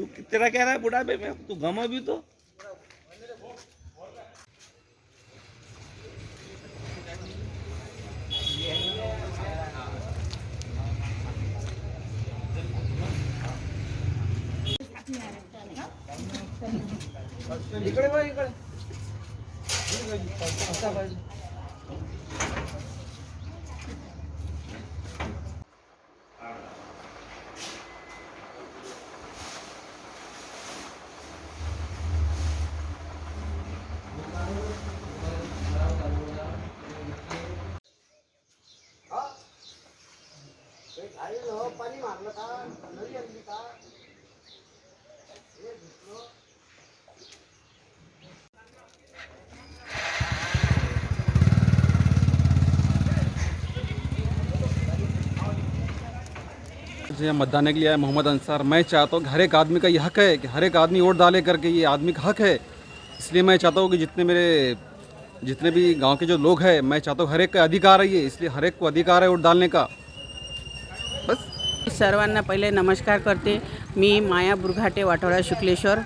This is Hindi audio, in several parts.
तू तेरा कह रहा है बुढ़ापे में तू गमा भी तो। इकडे इकडे जो मतदान के लिए आया मोहम्मद अंसार। मैं चाहता हूँ कि हर एक आदमी का ये हक है कि हर एक आदमी वोट डाले करके ये आदमी का हक है। इसलिए मैं चाहता हूँ कि जितने मेरे, जितने भी गाँव के जो लोग हैं, मैं चाहता हूँ हर एक का अधिकार है ये। इसलिए हर एक को अधिकार है वोट डालने का। वापस सर्वांना पहिले नमस्कार करते. मी माया बुरघाटे वाटोळा शुक्लेश्वर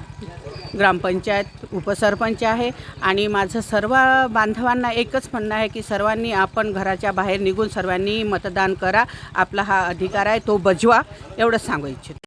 ग्रामपंचायत उपसरपंच आहे आणि माझं सर्व बांधवांना एकच म्हणणं आहे की सर्वांनी आपण घराच्या बाहेर निघून सर्वांनी मतदान करा. आपला हा अधिकार आहे तो बजवा. एवढंच सांगू इच्छितो.